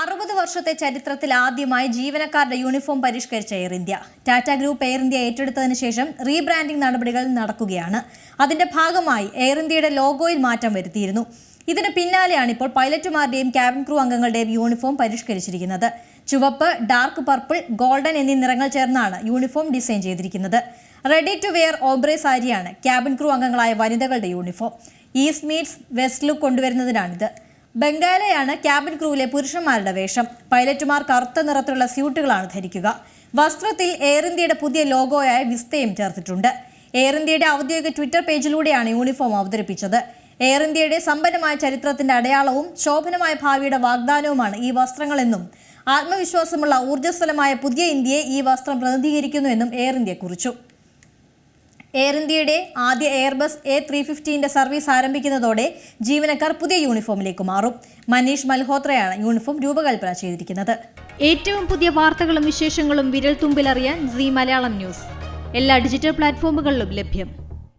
അറുപത് വർഷത്തെ ചരിത്രത്തിൽ ആദ്യമായി ജീവനക്കാരുടെ യൂണിഫോം പരിഷ്കരിച്ച Air India. Tata group Air India ഏറ്റെടുത്തതിന് ശേഷം റീബ്രാൻഡിംഗ് നടപടികൾ നടക്കുകയാണ്. അതിന്റെ ഭാഗമായി എയർ ഇന്ത്യയുടെ ലോഗോയിൽ മാറ്റം വരുത്തിയിരുന്നു. ഇതിന് പിന്നാലെയാണ് ഇപ്പോൾ പൈലറ്റുമാരുടെയും ക്യാബിൻ ക്രൂ അംഗങ്ങളുടെയും യൂണിഫോം പരിഷ്കരിച്ചിരിക്കുന്നത്. ചുവപ്പ് ഡാർക്ക് പർപ്പിൾ ഗോൾഡൻ എന്നീ നിറങ്ങൾ ചേർന്നാണ് യൂണിഫോം ഡിസൈൻ ചെയ്തിരിക്കുന്നത്. റെഡി ടു വെയർ ഓബ്രേ സാരിയാണ് ക്യാബിൻ ക്രൂ അംഗങ്ങളായ വനിതകളുടെ uniform. East meets west look കൊണ്ടുവരുന്നതിനാണിത്. ബംഗാളയാണ് ക്യാബിൻ ക്രൂവിലെ പുരുഷന്മാരുടെ വേഷം. പൈലറ്റുമാർ കറുത്ത നിറത്തിലുള്ള സ്യൂട്ടുകളാണ് ധരിക്കുക. വസ്ത്രത്തിൽ എയർ ഇന്ത്യയുടെ പുതിയ ലോഗോയായ വിസ്തയും ചേർത്തിട്ടുണ്ട്. എയർ ഇന്ത്യയുടെ ഔദ്യോഗിക ട്വിറ്റർ പേജിലൂടെയാണ് യൂണിഫോം അവതരിപ്പിച്ചത്. എയർ ഇന്ത്യയുടെ സമ്പന്നമായ ചരിത്രത്തിന്റെ അടയാളവും ശോഭനമായ ഭാവിയുടെ വാഗ്ദാനവുമാണ് ഈ വസ്ത്രങ്ങളെന്നും ആത്മവിശ്വാസമുള്ള ഊർജസ്വലമായ പുതിയ ഇന്ത്യയെ ഈ വസ്ത്രം പ്രതിനിധീകരിക്കുന്നുവെന്നും എയർ ഇന്ത്യ കുറിച്ചു. എയർ ഇന്ത്യയുടെ ആദ്യ എയർബസ് എ ത്രീ ഫിഫ്റ്റീന്റെ സർവീസ് ആരംഭിക്കുന്നതോടെ ജീവനക്കാർ പുതിയ യൂണിഫോമിലേക്ക് മാറും. മനീഷ് മൽഹോത്രയാണ് യൂണിഫോം രൂപകൽപ്പന ചെയ്തിരിക്കുന്നത്. ഏറ്റവും പുതിയ വാർത്തകളും വിശേഷങ്ങളും വിരൽ തുമ്പിലറിയാൻ സി മലയാളം ന്യൂസ്. എല്ലാ ഡിജിറ്റൽ പ്ലാറ്റ്ഫോമുകളിലും ലഭ്യം.